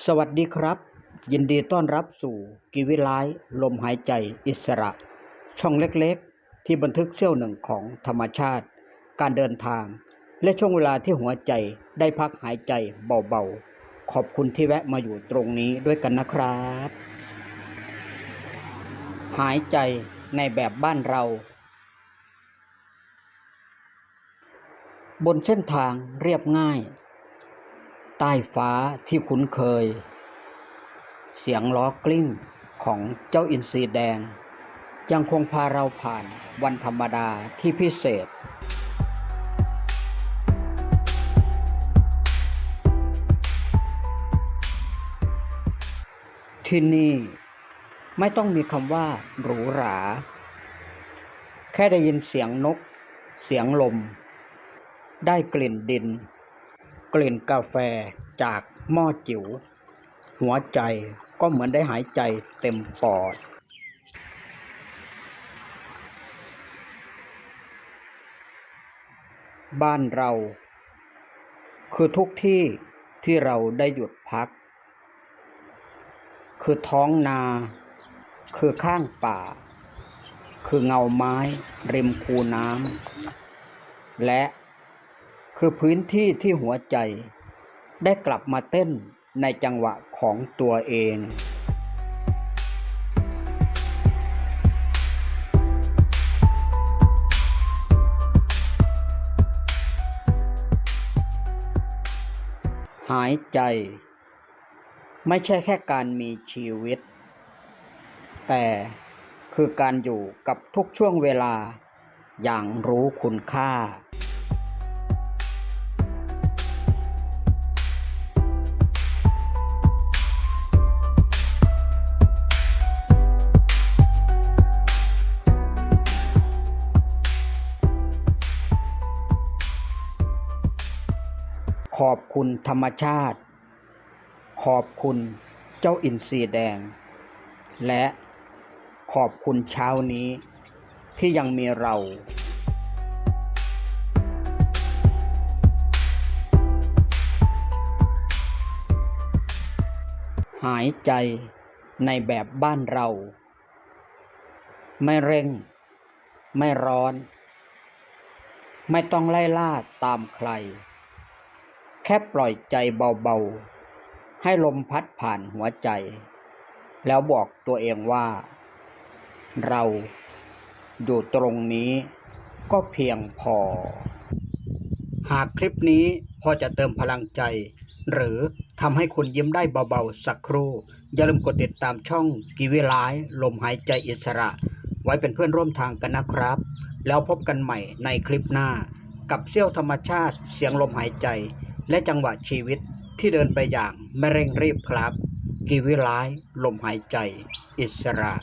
สวัสดีครับ ยินดีต้อนรับสู่กีวิไลลมหายใจอิสระ ช่องเล็กๆ ที่บันทึกเสี้ยวหนึ่งของธรรมชาติ การเดินทาง และช่วงเวลาที่หัวใจได้พักหายใจเบาๆ ขอบคุณที่แวะมาอยู่ตรงนี้ด้วยกันนะครับ หายใจในแบบบ้านเรา บนเส้นทางเรียบง่าย ใต้ฟ้าที่คุ้นเคย เสียงล้อกลิ้งของเจ้าอินทรีแดง ยังคงพาเราผ่านวันธรรมดาที่พิเศษ ที่นี่ไม่ต้องมีคำว่าหรูหรา แค่ได้ยินเสียงนก เสียงลม ได้กลิ่นดิน กลิ่นกาแฟจากหม้อจิ๋ว หัวใจก็เหมือนได้หายใจเต็มปอด บ้านเรา คือทุกที่ที่เราได้หยุดพัก คือท้องนา คือข้างป่า คือเงาไม้ ริมคูน้ำและ คือพื้นที่ที่หัวใจ ได้กลับมาเต้นในจังหวะของตัวเองหายใจ ไม่ใช่แค่การมีชีวิต แต่คือการอยู่กับทุกช่วงเวลาอย่างรู้คุณค่า ขอบคุณธรรมชาติ ขอบคุณเจ้าอินทรีแดง และขอบคุณเช้านี้ที่ยังมีเราหายใจในแบบบ้านเรา ไม่เร่ง ไม่ร้อน ไม่ต้องไล่ล่าตามใคร ค่ปล่อยใจเบาๆ ให้ลมพัดผ่านหัวใจ แล้วบอกตัวเองว่า เราอยู่ตรงนี้ก็เพียงพอ หากคลิปนี้พอจะเติมพลังใจ หรือทำให้คุณยิ้มได้เบาๆ สักครู่ อย่าลืมกดติดตามช่องกีวิไลฟ์ลมหายใจอิสระ ไว้เป็นเพื่อนร่วมทางกันนะครับ แล้วพบกันใหม่ในคลิปหน้า กับเสี้ยวธรรมชาติเสียงลมหายใจ และจังหวะชีวิตที่เดินไปอย่างไม่เร่งรีบครับ กีวิไลฟ์ลมหายใจ อิสระ